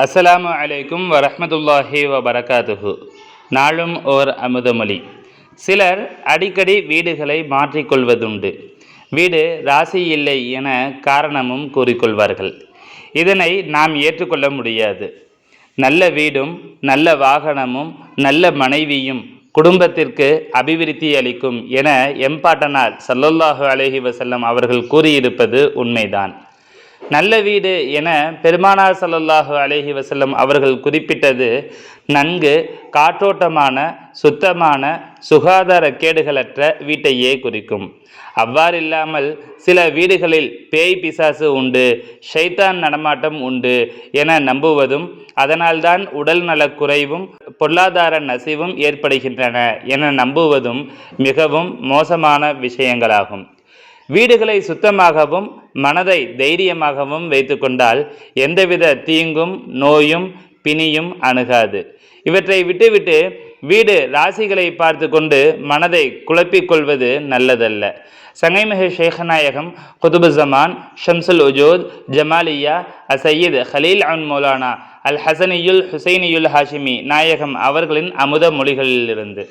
அஸ்ஸலாமு அலைக்கும் வரஹ்மத்துல்லாஹி வபரகாத்துஹு. நாளும் ஓர் அமுதமொழி. சிலர் அடிக்கடி வீடுகளை மாற்றிக்கொள்வதுண்டு. வீடு ராசி இல்லை என காரணமும் கூறிக்கொள்வார்கள். இதனை நாம் ஏற்றுக்கொள்ள முடியாது. நல்ல வீடும் நல்ல வாகனமும் நல்ல மனைவியும் குடும்பத்திற்கு அபிவிருத்தி அளிக்கும் என எம்பாட்டனார் சல்லல்லாஹு அலஹி வசல்லம் அவர்கள் கூறியிருப்பது உண்மைதான். நல்ல வீடு என பெருமானார் சல்லல்லாஹு அலைஹி வசல்லம் அவர்கள் குறிப்பிட்டது. நன்கு காற்றோட்டமான சுத்தமான சுகாதார கேடுகளற்ற வீட்டையே குறிக்கும். அவ்வாறில்லாமல் சில வீடுகளில் பேய் பிசாசு உண்டு ஷைத்தான் நடமாட்டம் உண்டு என நம்புவதும் அதனால்தான் உடல் நலக் குறைவும் பொருளாதார நசிவும் ஏற்படுகின்றன என நம்புவதும் மிகவும் மோசமான விஷயங்களாகும். வீடுகளை சுத்தமாகவும் மனதை தைரியமாகவும் வைத்துக்கொண்டால் எந்தவித தீங்கும் நோயும் பிணியும் அணுகாது. இவற்றை விட்டுவிட்டு வீடு ராசிகளை பார்த்து கொண்டு மனதை குழப்பிக்கொள்வது நல்லதல்ல. சங்கைமிகு ஷேഖநாயகம் குதுபுசமான் ஷம்சுல் உஜோத் ஜமாலியா அசையீத் ஹலீல் அன் மௌலானா அல் ஹசனியுல் ஹுசைனியுல் ஹாஷிமி நாயகம் அவர்களின் அமுத மொழிகளிலிருந்து.